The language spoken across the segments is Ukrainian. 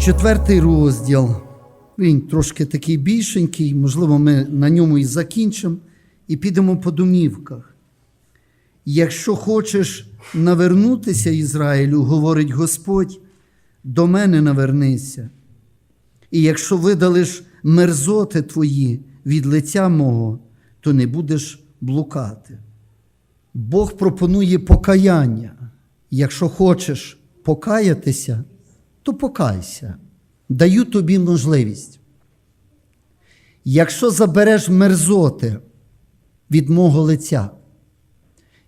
Четвертий розділ. Він трошки такий більшенький, можливо, ми на ньому і закінчимо, і підемо по домівках. Якщо хочеш навернутися Ізраїлю, говорить Господь, до мене навернися. І якщо видалиш мерзоти твої від лиця мого, то не будеш блукати. Бог пропонує покаяння. Якщо хочеш покаятися, то покайся. Даю тобі можливість. Якщо забереш мерзоти від мого лиця,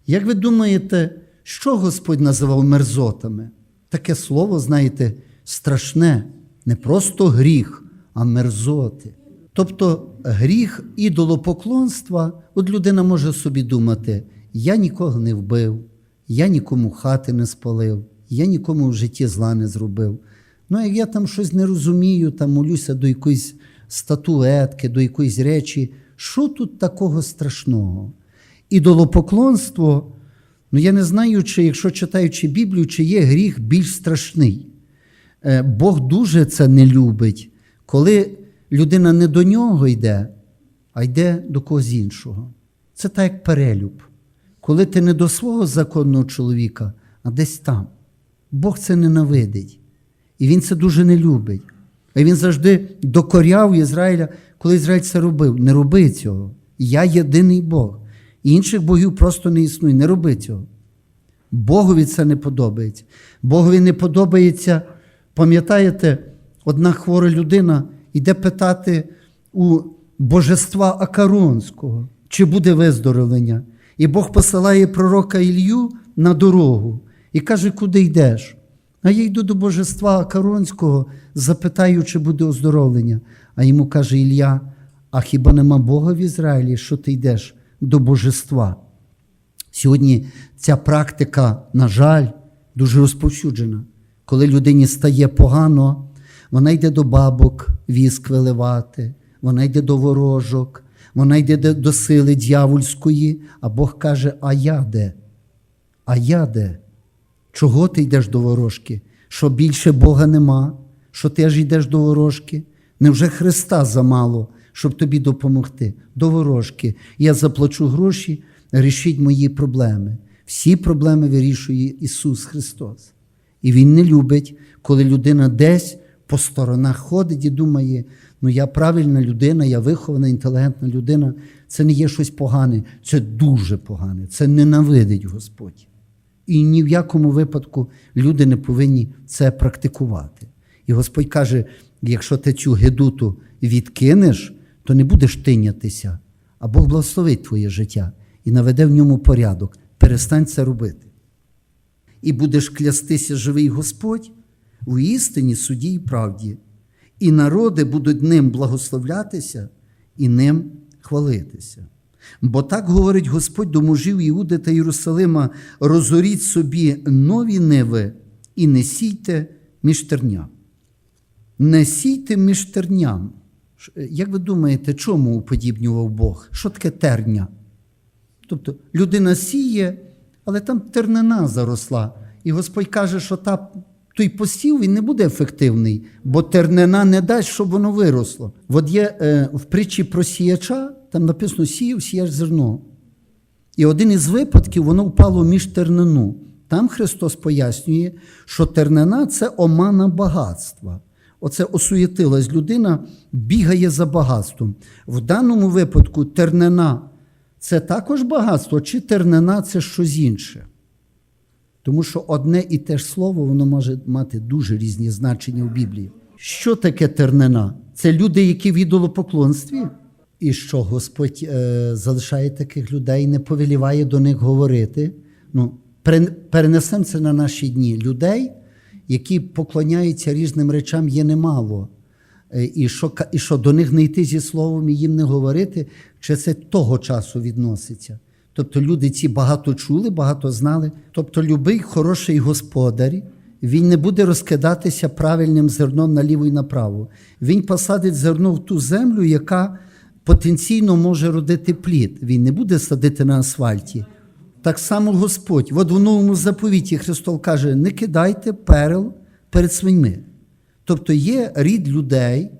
як ви думаєте, що Господь називав мерзотами? Таке слово, знаєте, страшне, не просто гріх, а мерзоти. Тобто гріх ідолопоклонства, от людина може собі думати, я нікого не вбив, я нікому хати не спалив, я нікому в житті зла не зробив. Ну, як я там щось не розумію, там молюся до якоїсь статуетки, до якоїсь речі, що тут такого страшного? Ідолопоклонство, ну я не знаю, чи якщо читаючи Біблію, чи є гріх більш страшний. Е, Бог дуже це не любить, коли людина не до нього йде, а йде до когось іншого. Це так, як перелюб. Коли ти не до свого законного чоловіка, а десь там. Бог це ненавидить. І він це дуже не любить. І він завжди докоряв Ізраїля, коли Ізраїль це робив. Не роби цього. Я єдиний Бог. Інших богів просто не існує. Не роби цього. Богові це не подобається. Богові не подобається, пам'ятаєте, одна хвора людина йде питати у божества Акаронського, чи буде виздоровлення. І Бог посилає пророка Ілью на дорогу і каже, куди йдеш? А я йду до божества Акаронського, запитаю, чи буде оздоровлення. А йому каже Ілля: а хіба нема Бога в Ізраїлі, що ти йдеш до божества? Сьогодні ця практика, на жаль, дуже розповсюджена. Коли людині стає погано, вона йде до бабок віск виливати, вона йде до ворожок, вона йде до сили дьявольської, а Бог каже: А я де? А я де? Чого ти йдеш до ворожки? Що більше Бога нема? Що теж йдеш до ворожки? Невже Христа замало, щоб тобі допомогти? До ворожки. Я заплачу гроші, рішіть мої проблеми. Всі проблеми вирішує Ісус Христос. І Він не любить, коли людина десь по сторонах ходить і думає, ну я правильна людина, я вихована, інтелігентна людина. Це не є щось погане, це дуже погане, це ненавидить Господь. І ні в якому випадку люди не повинні це практикувати. І Господь каже: якщо ти цю гедуту відкинеш, то не будеш тинятися, а Бог благословить твоє життя і наведе в ньому порядок. Перестань це робити. І будеш клястися живий Господь в істині, суді і правді, і народи будуть ним благословлятися і ним хвалитися. Бо так говорить Господь до мужів Іуди та Єрусалима: розоріть собі нові ниви і не сійте між терням. Не сійте між терням. Як ви думаєте, чому уподібнював Бог? Що таке терня? Тобто людина сіє, але там тернина заросла. І Господь каже, що та, той посів він не буде ефективний, бо тернина не дасть, щоб воно виросло. От є е, в притчі про сіяча, там написано сіяв, сіяш зерно. І один із випадків воно впало між тернину. Там Христос пояснює, що тернина це омана багатства. Оце осуєтилась людина, бігає за багатством. В даному випадку тернина це також багатство, чи тернина це щось інше. Тому що одне і те ж слово воно може мати дуже різні значення в Біблії. Що таке тернина? Це люди, які в ідолопоклонстві. І що Господь е, залишає таких людей, не повеліває до них говорити. Ну, перенесемо це на наші дні. Людей, які поклоняються різним речам, є немало. Е, І що, і що до них не йти зі словом і їм не говорити, чи це того часу відноситься. Тобто люди ці багато чули, багато знали. Тобто, любий хороший господар, він не буде розкидатися правильним зерном наліво і направо. Він посадить зерно в ту землю, яка потенційно може родити плід. Він не буде садити на асфальті. Так само Господь, от в новому заповіті Христос каже: не кидайте перел перед свиньми. Тобто є рід людей,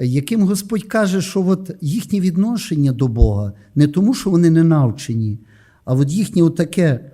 яким Господь каже, що от їхнє відношення до Бога не тому, що вони не навчені, а от їхнє таке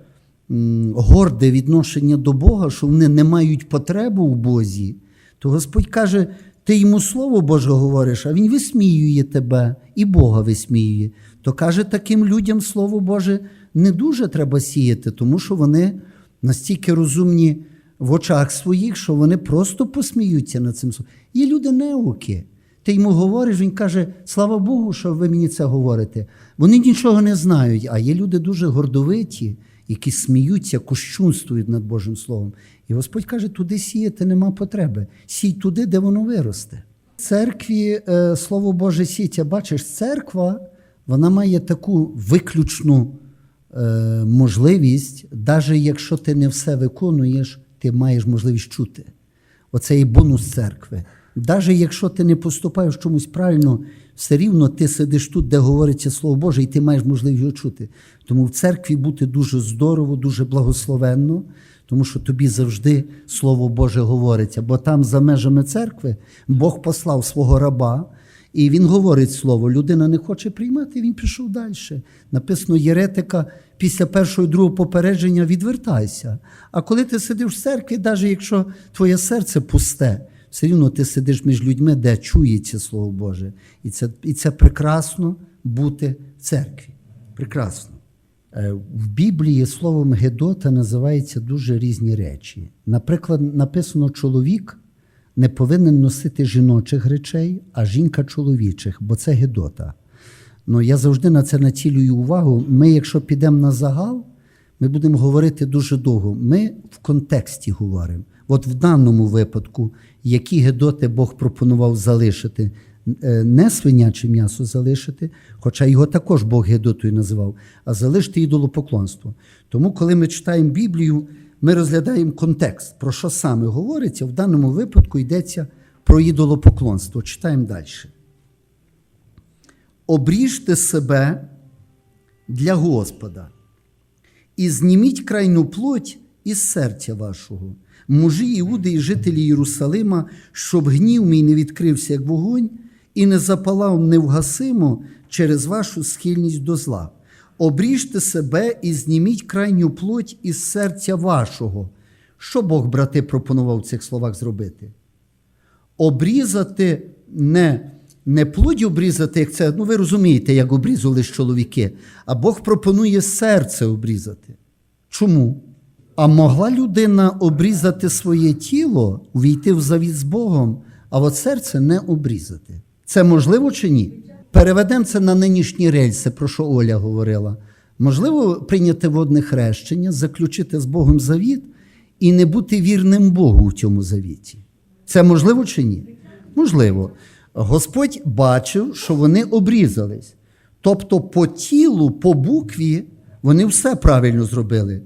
горде відношення до Бога, що вони не мають потребу в Бозі, то Господь каже, ти йому Слово Боже говориш, а Він висміює тебе і Бога висміює. То каже, таким людям Слово Боже не дуже треба сіяти, тому що вони настільки розумні в очах своїх, що вони просто посміються над цим словом. Є люди неуки. Ти йому говориш, він каже, слава Богу, що ви мені це говорите. Вони нічого не знають, а є люди дуже гордовиті, які сміються, кощунствують над Божим Словом. І Господь каже, туди сіяти нема потреби. Сій туди, де воно виросте. В церкві е, Слово Боже сіття, бачиш, церква вона має таку виключну е, можливість, навіть якщо ти не все виконуєш, ти маєш можливість чути. Оце і бонус церкви. Навіть якщо ти не поступаєш чомусь правильно, все рівно ти сидиш тут, де говориться Слово Боже, і ти маєш можливість його чути. Тому в церкві бути дуже здорово, дуже благословенно, тому що тобі завжди Слово Боже говориться. Бо там, за межами церкви, Бог послав свого раба, і він говорить слово. Людина не хоче приймати, він пішов далі. Написано єретика після першого і другого попередження відвертайся. А коли ти сидиш в церкві, навіть якщо твоє серце пусте, все рівно ти сидиш між людьми, де чується Слово Боже. І це, і це прекрасно бути в церкві. Прекрасно. Е, В Біблії словом Гедота називаються дуже різні речі. Наприклад, написано чоловік не повинен носити жіночих речей, а жінка чоловічих, бо це Гедота. Ну, я завжди на це націлюю увагу. Ми, якщо підемо на загал, ми будемо говорити дуже довго. Ми в контексті говоримо. От в даному випадку, які гедоти Бог пропонував залишити, не свиняче м'ясо залишити, хоча його також Бог гедотою називав, а залишити ідолопоклонство. Тому, коли ми читаємо Біблію, ми розглядаємо контекст, про що саме говориться. В даному випадку йдеться про ідолопоклонство. Читаємо далі. Обріжте себе для Господа і зніміть крайну плоть із серця вашого, мужі Іуди і жителі Єрусалима, щоб гнів мій не відкрився, як вогонь, і не запалав невгасимо через вашу схильність до зла. Обріжте себе і зніміть крайню плоть із серця вашого. Що Бог, брати, пропонував в цих словах зробити? Обрізати не не плоть обрізати, як це, ну ви розумієте, як обрізали чоловіки, а Бог пропонує серце обрізати. Чому? А могла людина обрізати своє тіло, увійти в завіт з Богом, а от серце не обрізати. Це можливо чи ні? Переведемо це на нинішні рельси, про що Оля говорила. Можливо, прийняти водне хрещення, заключити з Богом завіт і не бути вірним Богу в цьому завіті. Це можливо чи ні? Можливо. Господь бачив, що вони обрізались. Тобто, по тілу, по букві вони все правильно зробили.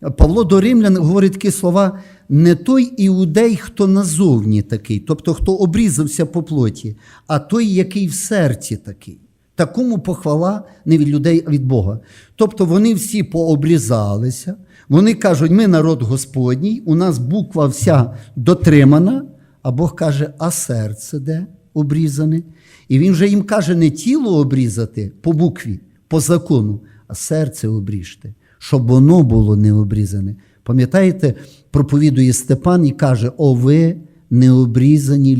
Павло до Римлян говорить такі слова: не той іудей, хто назовні такий, тобто хто обрізався по плоті, а той, який в серці такий. Такому похвала не від людей, а від Бога. Тобто вони всі пообрізалися, вони кажуть, ми народ Господній, у нас буква вся дотримана, а Бог каже, а серце де обрізане? І він вже їм каже, не тіло обрізати по букві, по закону, а серце обріжте щоб воно було не обрізане. Пам'ятаєте, проповідує Степан і каже: О, ви необрізані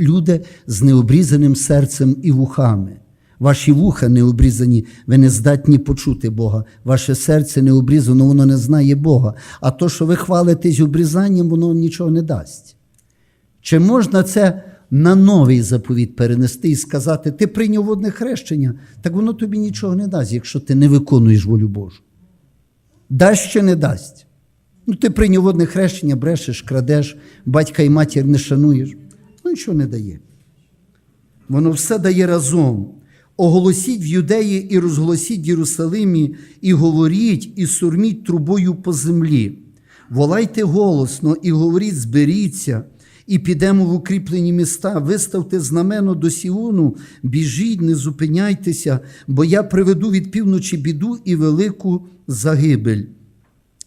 люди з необрізаним серцем і вухами. Ваші вуха не обрізані, ви не здатні почути Бога. Ваше серце не обрізано, воно не знає Бога. А то, що ви хвалитесь обрізанням, воно нічого не дасть. Чи можна це на новий заповіт перенести і сказати, ти прийняв водне хрещення, так воно тобі нічого не дасть, якщо ти не виконуєш волю Божу. Дасть чи не дасть. Ну, ти прийняв одне хрещення, брешеш, крадеш, батька і матір не шануєш. Ну, нічого не дає. Воно все дає разом. Оголосіть в юдеї і розголосіть в Єрусалимі, і говоріть, і сурміть трубою по землі. Волайте голосно і говоріть, зберіться, і підемо в укріплені міста, виставте знамено до Сіону, біжіть, не зупиняйтеся, бо я приведу від півночі біду і велику загибель.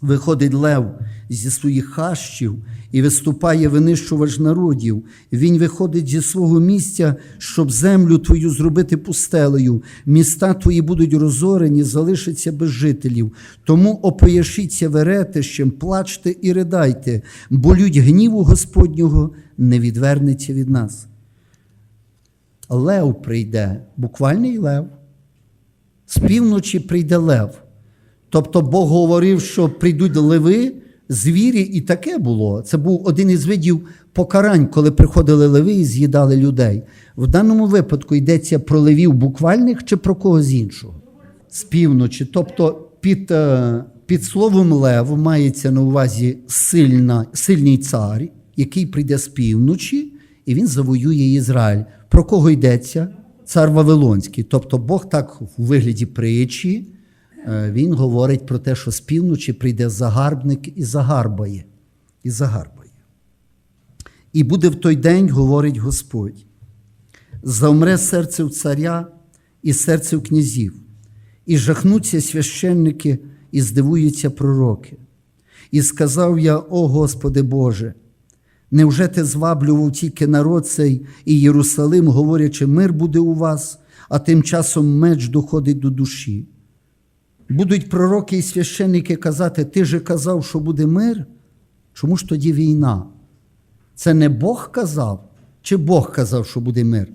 Виходить лев зі своїх хащів і виступає винищувач народів. Він виходить зі свого місця, щоб землю твою зробити пустелею. Міста твої будуть розорені, залишаться без жителів. Тому опояшіться веретищем, плачте і ридайте, бо людь гніву Господнього не відвернеться від нас. Лев прийде, буквальний лев. З півночі прийде лев. Тобто Бог говорив, що прийдуть леви, звірі, і таке було. Це був один із видів покарань, коли приходили леви і з'їдали людей. В даному випадку йдеться про левів буквальних чи про когось іншого. З півночі. Тобто під, е, під словом лев мається на увазі сильна, сильний цар, який прийде з півночі, і він завоює Ізраїль. Про кого йдеться? Цар Вавилонський. Тобто Бог так у вигляді притчі, він говорить про те, що з півночі прийде загарбник і загарбає. І загарбає. І буде в той день, говорить Господь, завмре серце в царя і серце в князів, і жахнуться священники, і здивуються пророки. І сказав я, о Господи Боже, невже ти зваблював тільки народ цей і Єрусалим, говорячи, мир буде у вас, а тим часом меч доходить до душі. Будуть пророки і священники казати, ти же казав, що буде мир? Чому ж тоді війна? Це не Бог казав, чи Бог казав, що буде мир?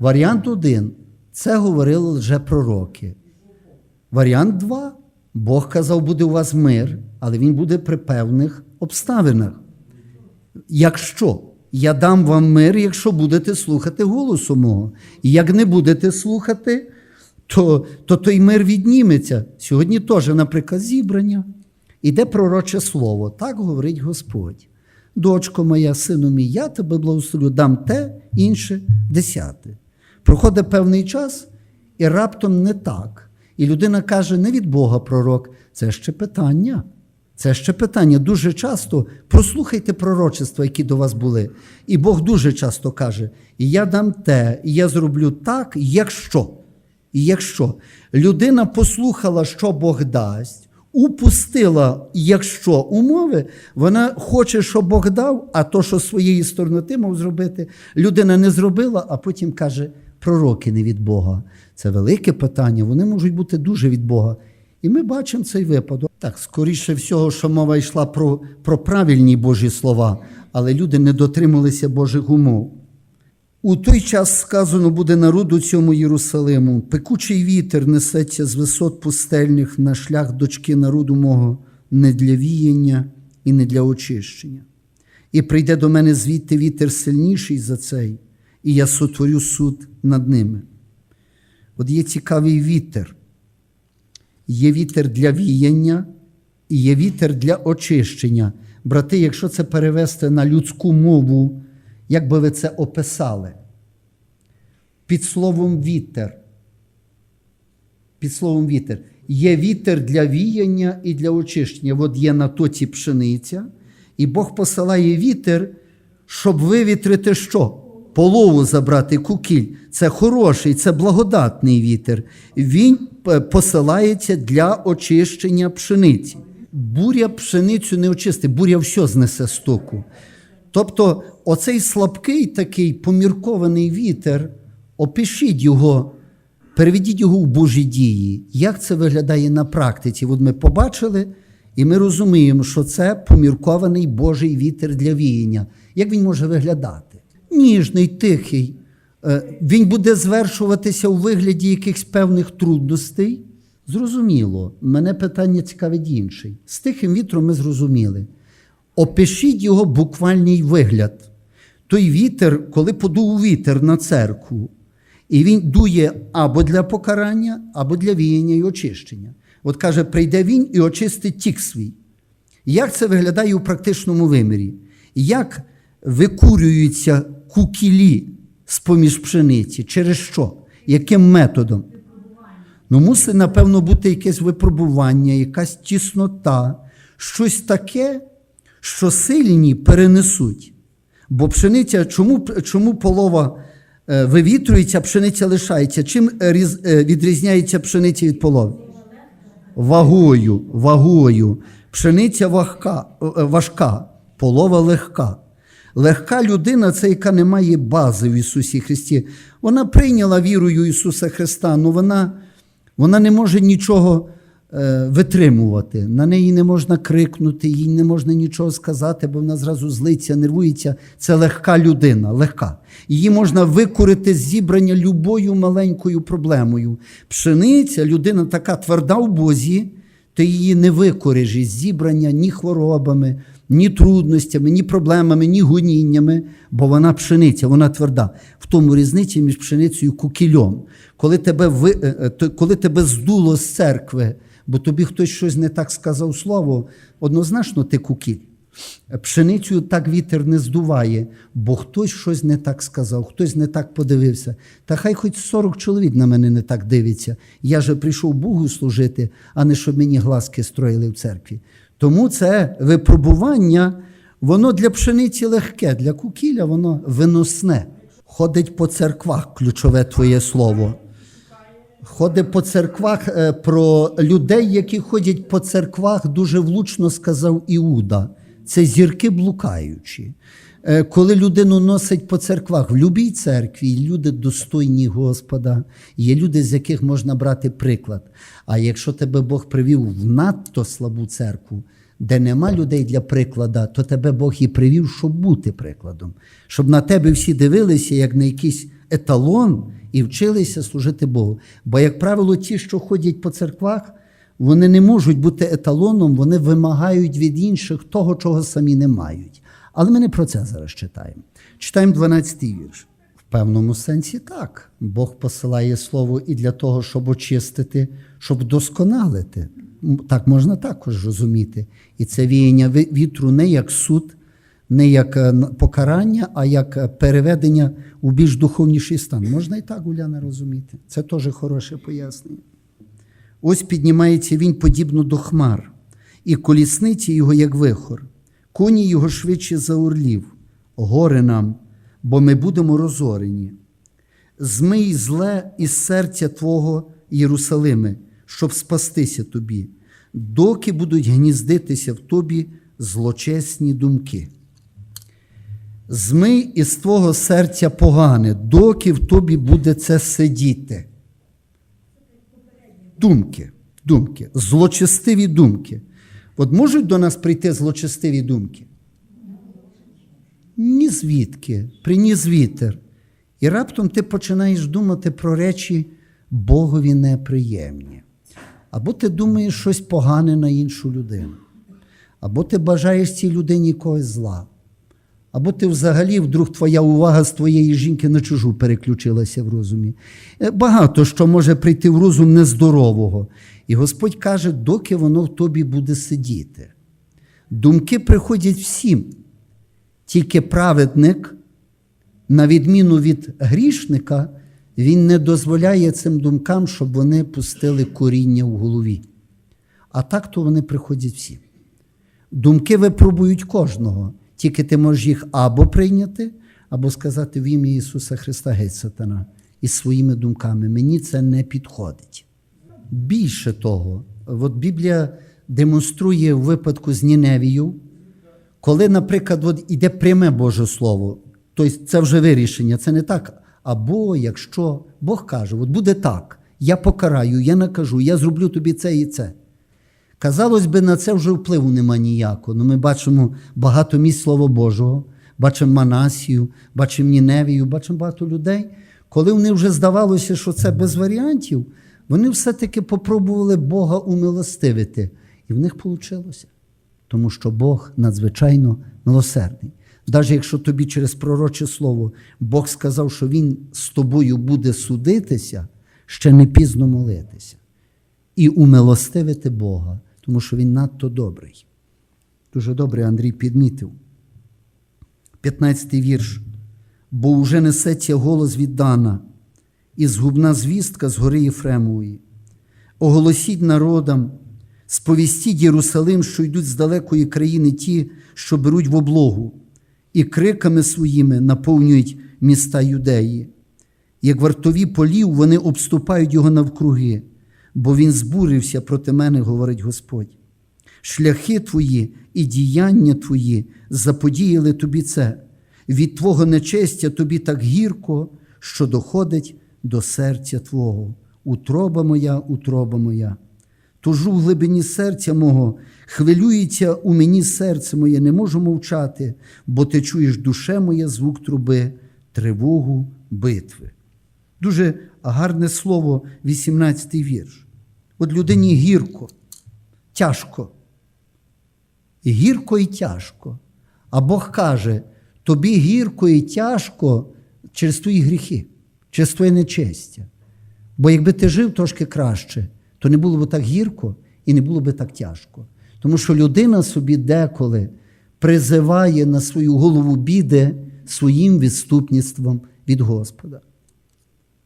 Варіант один це говорили лже пророки. Варіант два Бог казав, буде у вас мир, але він буде при певних обставинах. Якщо я дам вам мир, якщо будете слухати голосу мого. І як не будете слухати, то, то той мир відніметься. Сьогодні теж, наприклад, зібрання. Іде пророче слово, так говорить Господь. Дочко моя, сину мій, я тебе благословлю, дам те, інше, десяте. Проходить певний час, і раптом не так. І людина каже, не від Бога пророк, це ще питання. Це ще питання. Дуже часто прослухайте пророчества, які до вас були. І Бог дуже часто каже: я дам те, і я зроблю так, якщо. І якщо людина послухала, що Бог дасть, упустила, якщо умови, вона хоче, щоб Бог дав, а то, що своєї сторони ти мав зробити, людина не зробила, а потім каже, пророки не від Бога. Це велике питання, вони можуть бути дуже від Бога. І ми бачимо цей випадок. Так, скоріше всього, що мова йшла про, про правильні Божі слова, але люди не дотрималися Божих умов. У той час сказано буде народу цьому Єрусалиму, пекучий вітер несеться з висот пустельних на шлях дочки народу мого не для віяння і не для очищення. І прийде до мене звідти вітер сильніший за цей, і я сотворю суд над ними. От є цікавий вітер. Є вітер для віяння і є вітер для очищення. Брати, якщо це перевести на людську мову, як би ви це описали? Під словом вітер. Під словом вітер. Є вітер для віяння і для очищення. От є на тоці пшениця, і Бог посилає вітер, щоб вивітрити що? Полову забрати кукіль. Це хороший, це благодатний вітер. Він посилається для очищення пшениці. Буря пшеницю не очистить, буря все знесе з току. Тобто, оцей слабкий такий поміркований вітер, опишіть його, переведіть його в Божі дії. Як це виглядає на практиці? От ми побачили, і ми розуміємо, що це поміркований Божий вітер для віяння. Як він може виглядати? Ніжний, тихий. Е, Він буде звершуватися у вигляді якихось певних трудностей. Зрозуміло, мене питання цікавить інший. З тихим вітром ми зрозуміли. Опишіть його буквальний вигляд. Той вітер, коли подув вітер на церкву, і він дує або для покарання, або для віяння і очищення. От каже, прийде він і очистить тік свій. Як це виглядає у практичному вимірі? Як викурюються кукілі з-поміж пшениці? Через що? Яким методом? Ну, мусить, напевно, бути якесь випробування, якась тіснота, щось таке, що сильні перенесуть. Бо пшениця, чому, чому полова е, вивітрюється, пшениця лишається? Чим різ, е, відрізняється пшениця від полови? вагою, вагою. Пшениця важка, е, важка, полова легка. Легка людина це яка не має бази в Ісусі Христі. Вона прийняла вірою Ісуса Христа, але вона, вона не може нічого е, витримувати. На неї не можна крикнути, їй не можна нічого сказати, бо вона зразу злиться, нервується. Це легка людина, легка. Її можна викорити з зібрання любою маленькою проблемою. Пшениця, людина така тверда в Бозі, ти її не викориш із зібрання ні хворобами, ні трудностями, ні проблемами, ні гоніннями, бо вона пшениця, вона тверда. В тому різниця між пшеницею і кукільом. Коли тебе, ви, е, е, коли тебе здуло з церкви, бо тобі хтось щось не так сказав слово, однозначно ти кукіль. Пшеницю так вітер не здуває, бо хтось щось не так сказав, хтось не так подивився. Та хай хоч 40 чоловік на мене не так дивиться. Я же прийшов Богу служити, а не щоб мені глазки строїли в церкві. Тому це випробування, воно для пшениці легке, для кукіля воно виносне. Ходить по церквах, ключове твоє слово. Ходить по церквах е, про людей, які ходять по церквах, дуже влучно сказав Іуда. Це зірки блукаючі. Е, Коли людину носить по церквах, в любій церкві люди достойні Господа, є люди, з яких можна брати приклад. А якщо тебе Бог привів в надто слабу церкву, де нема людей для приклада, то тебе Бог і привів, щоб бути прикладом, щоб на тебе всі дивилися як на якийсь еталон і вчилися служити Богу. Бо, як правило, ті, що ходять по церквах, вони не можуть бути еталоном, вони вимагають від інших того, чого самі не мають. Але ми не про це зараз читаємо. Читаємо 12-й вірш. В певному сенсі так. Бог посилає слово і для того, щоб очистити, щоб досконалити. Так можна також розуміти. І це віяння вітру не як суд, не як е, покарання, а як е, переведення у більш духовніший стан. Можна і так, Уляна, розуміти. Це теж хороше пояснення. Ось піднімається він подібно до хмар, і колісниці його, як вихор, коні його швидше за орлів. Горе нам, бо ми будемо розорені. Змий зле із серця Твого, Єрусалиме, щоб спастися тобі, доки будуть гніздитися в тобі злочесні думки. Змий із твого серця погане, доки в тобі буде це сидіти. Думки, думки, злочестиві думки. От можуть до нас прийти злочестиві думки? Ні звідки, приніс вітер. І раптом ти починаєш думати про речі Богові неприємні. Або ти думаєш щось погане на іншу людину, або ти бажаєш цій людині когось зла. Або ти взагалі вдруг твоя увага з твоєї жінки на чужу переключилася в розумі. Е, Багато що може прийти в розум нездорового. І Господь каже, доки воно в тобі буде сидіти. Думки приходять всім. Тільки праведник, на відміну від грішника, він не дозволяє цим думкам, щоб вони пустили коріння в голові. А так то вони приходять всім. Думки випробують кожного, тільки ти можеш їх або прийняти, або сказати в ім'я Ісуса Христа геть сатана із своїми думками. Мені це не підходить. Більше того, от Біблія демонструє в випадку з Ніневією, коли, наприклад, от іде пряме Боже Слово, тобто це вже вирішення, це не так. Або якщо Бог каже, от буде так, я покараю, я накажу, я зроблю тобі це і це. Казалось би, на це вже впливу нема ніякого. Ну, ми бачимо багато місць Слова Божого, бачимо Манасію, бачимо Ніневію, бачимо багато людей. Коли вони вже здавалося, що це без варіантів, вони все-таки попробували Бога умилостивити. І в них вийшло. Тому що Бог надзвичайно милосердний. Навіть якщо тобі через пророче слово Бог сказав, що Він з тобою буде судитися, ще не пізно молитися і умилостивити Бога, тому що Він надто добрий. Дуже добре Андрій підмітив. 15-й вірш. Бо уже несеться голос від Дана, і згубна звістка з гори Єфремової. Оголосіть народам, сповістіть Єрусалим, що йдуть з далекої країни ті, що беруть в облогу, і криками своїми наповнюють міста юдеї. Як вартові полів, вони обступають його навкруги, бо він збурився проти мене, говорить Господь. Шляхи твої і діяння твої заподіяли тобі це. Від твого нечестя тобі так гірко, що доходить до серця Твого. Утроба моя, утроба моя. Тужу в глибині серця мого, хвилюється у мені серце моє, не можу мовчати, бо ти чуєш душе моє звук труби, тривогу битви. Дуже гарне слово, 18-й вірш. От людині гірко, тяжко. І гірко і тяжко. А Бог каже: тобі гірко і тяжко через твої гріхи, через твоє нечестя. Бо якби ти жив трошки краще, то не було б так гірко і не було б так тяжко. Тому що людина собі деколи призиває на свою голову біди своїм відступництвом від Господа.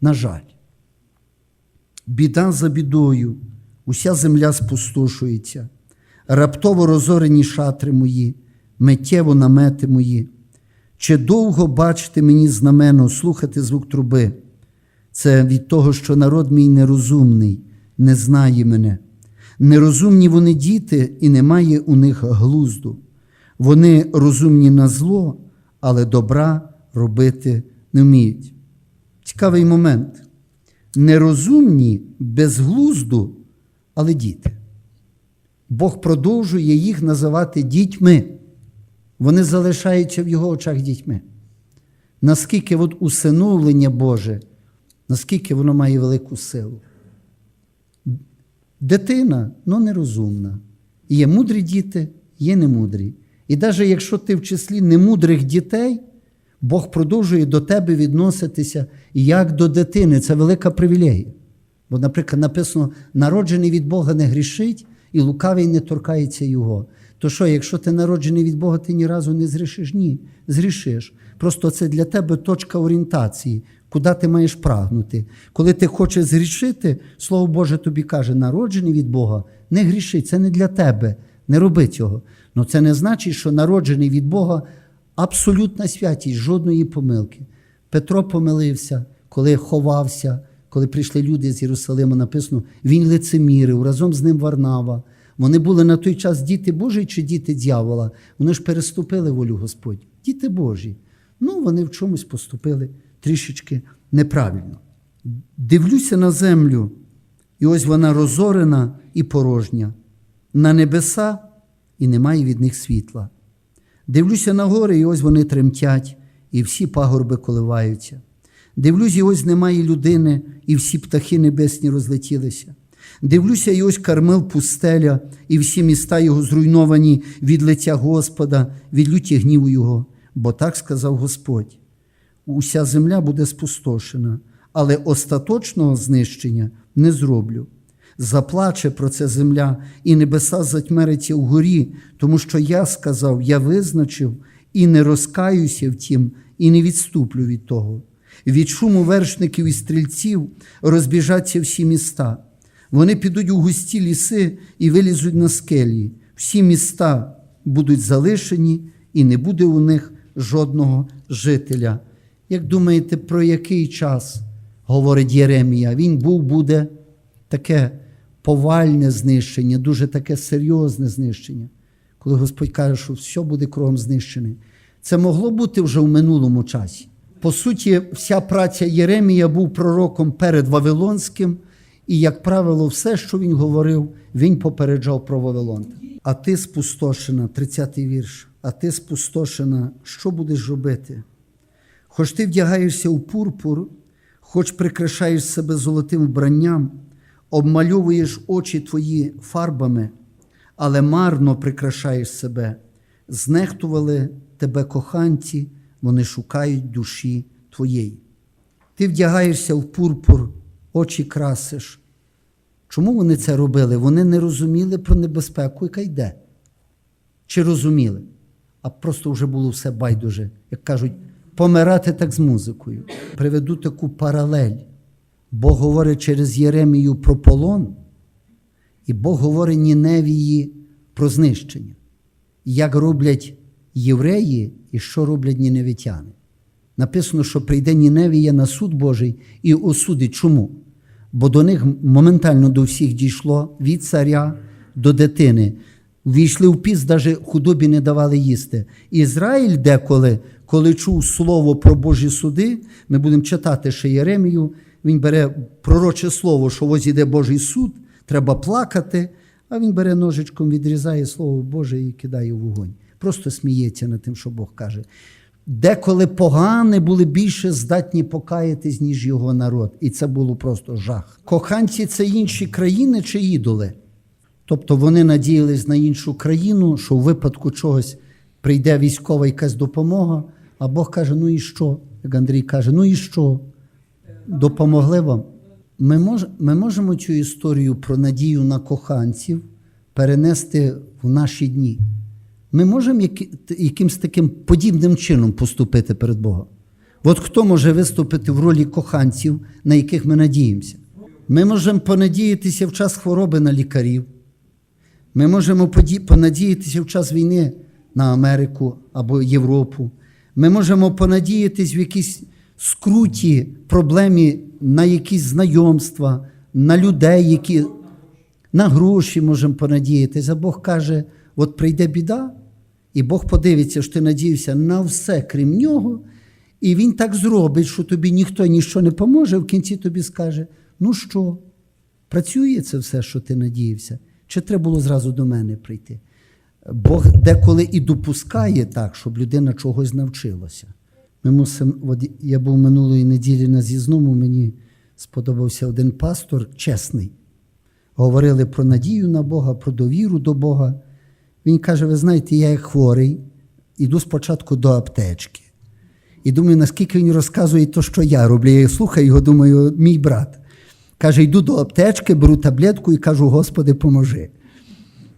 На жаль, біда за бідою, уся земля спустошується, раптово розорені шатри мої, миттєво намети мої. Чи довго бачити мені знамено, слухати звук труби? Це від того, що народ мій нерозумний, не знає мене. Нерозумні вони діти, і немає у них глузду. Вони розумні на зло, але добра робити не вміють. Цікавий момент. Нерозумні без глузду, але діти. Бог продовжує їх називати дітьми. Вони залишаються в його очах дітьми. Наскільки от усиновлення Боже, наскільки воно має велику силу. Дитина ну, нерозумна. Є мудрі діти, є немудрі. І навіть якщо ти в числі немудрих дітей, Бог продовжує до тебе відноситися як до дитини. Це велика привілегія. Бо, наприклад, написано: народжений від Бога не грішить, і лукавий не торкається його. То що, якщо ти народжений від Бога, ти ні разу не зрішиш? Ні, зрішиш. Просто це для тебе точка орієнтації, куди ти маєш прагнути. Коли ти хочеш зрішити, Слово Боже тобі каже, народжений від Бога, не гріши, це не для тебе, не роби цього. Ну це не значить, що народжений від Бога абсолютна святість, жодної помилки. Петро помилився, коли ховався, коли прийшли люди з Єрусалима, написано, він лицемірив, разом з ним Варнава. Вони були на той час діти Божі чи діти дьявола. Вони ж переступили волю Господь. Діти Божі. Ну, вони в чомусь поступили трішечки неправильно. Дивлюся на землю, і ось вона розорена і порожня, на небеса і немає від них світла. Дивлюся на гори, і ось вони тремтять, і всі пагорби коливаються. Дивлюсь, і ось немає людини, і всі птахи небесні розлетілися. Дивлюся, і ось Кармел пустеля, і всі міста його зруйновані від лиця Господа, від люті гніву Його. Бо так сказав Господь: уся земля буде спустошена, але остаточного знищення не зроблю. Заплаче про це земля, і небеса затьмериться вгорі, тому що я сказав, я визначив і не розкаюся втім, і не відступлю від того. Від шуму вершників і стрільців розбіжаться всі міста. Вони підуть у густі ліси і вилізуть на скелі. Всі міста будуть залишені, і не буде у них жодного жителя. Як думаєте, про який час говорить Єремія? Він був, буде таке повальне знищення, дуже таке серйозне знищення, коли Господь каже, що все буде кругом знищене. Це могло бути вже в минулому часі. По суті, вся праця Єремія був пророком перед Вавилонським, і, як правило, все, що він говорив, він попереджав про Вавилон. А ти спустошена, 30-й вірш, а ти спустошена, що будеш робити? Хоч ти вдягаєшся у пурпур, хоч прикрашаєш себе золотим вбранням, обмальовуєш очі твої фарбами, але марно прикрашаєш себе, знехтували тебе коханці, вони шукають душі твоєї. Ти вдягаєшся в пурпур, очі красиш. Чому вони це робили? Вони не розуміли про небезпеку, яка йде. Чи розуміли? А просто вже було все байдуже, як кажуть, помирати так з музикою. Приведу таку паралель. Бог говорить через Єремію про полон, і Бог говорить Ніневії про знищення. Як роблять євреї і що роблять ніневітяни. Написано, що прийде Ніневія на суд Божий і осудить. Чому? бо до них моментально до всіх дійшло від царя до дитини. Війшли в піст, навіть худобі не давали їсти. Ізраїль деколи, коли чув слово про Божі суди, ми будемо читати ще Єремію, він бере пророче слово, що ось іде Божий суд, треба плакати, а він бере ножичком, відрізає Слово Боже і кидає в вогонь. Просто сміється над тим, що Бог каже. Деколи погани були більше здатні покаятись, ніж його народ. І це було просто жах. Коханці це інші країни чи ідоли. Тобто вони надіялись на іншу країну, що в випадку чогось прийде військова якась допомога, а Бог каже: ну і що? Як Андрій каже, ну і що? Допомогли вам? Ми, мож, ми можемо цю історію про надію на коханців перенести в наші дні. Ми можемо які, якимсь таким подібним чином поступити перед Богом. От хто може виступити в ролі коханців, на яких ми надіємося? Ми можемо понадіятися в час хвороби на лікарів. Ми можемо понадіятися в час війни на Америку або Європу. Ми можемо понадіятись в якійсь скруті проблемі на якісь знайомства, на людей, які на гроші можемо понадіятись. А Бог каже: от прийде біда, і Бог подивиться, що ти надіявся на все, крім нього, і Він так зробить, що тобі ніхто ніщо не поможе, в кінці тобі скаже: ну що, працює це все, що ти надіявся? Чи треба було зразу до мене прийти? Бог деколи і допускає так, щоб людина чогось навчилася. Ми мусимо, от я був минулої неділі на зізному, мені сподобався один пастор, чесний. Говорили про надію на Бога, про довіру до Бога. Він каже: ви знаєте, я як хворий, іду спочатку до аптечки. І думаю, наскільки він розказує те, що я роблю. Я слухаю його, думаю, мій брат. Каже, йду до аптечки, беру таблетку і кажу, Господи, поможи.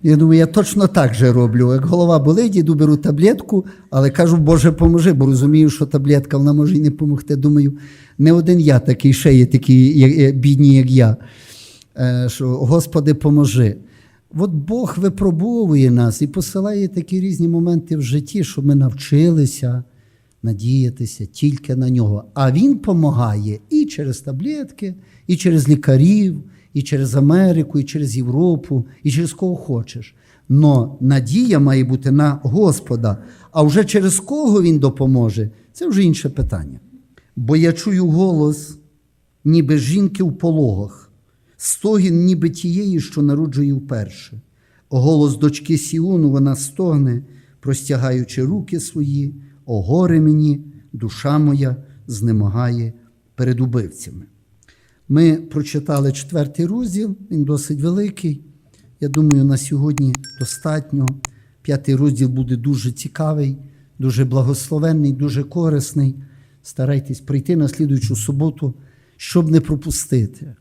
Я думаю, я точно так же роблю. Як голова болить, іду беру таблетку, але кажу, Боже, поможи, бо розумію, що таблетка вона може й не допомогти. Думаю, не один я такий, ще є такі бідні, як я. Е, Що, Господи, поможи. От Бог випробовує нас і посилає такі різні моменти в житті, щоб ми навчилися надіятися тільки на нього. А Він допомагає і через таблетки, і через лікарів, і через Америку, і через Європу, і через кого хочеш. Но надія має бути на Господа, а вже через кого Він допоможе, це вже інше питання. Бо я чую голос, ніби жінки в пологах, стогін, ніби тієї, що народжує вперше. Голос дочки Сіону, вона стогне, простягаючи руки свої, о горе мені, душа моя знемагає перед убивцями. Ми прочитали четвертий розділ, він досить великий. Я думаю, на сьогодні достатньо. П'ятий розділ буде дуже цікавий, дуже благословенний, дуже корисний. Старайтесь прийти на слідуючу суботу, щоб не пропустити.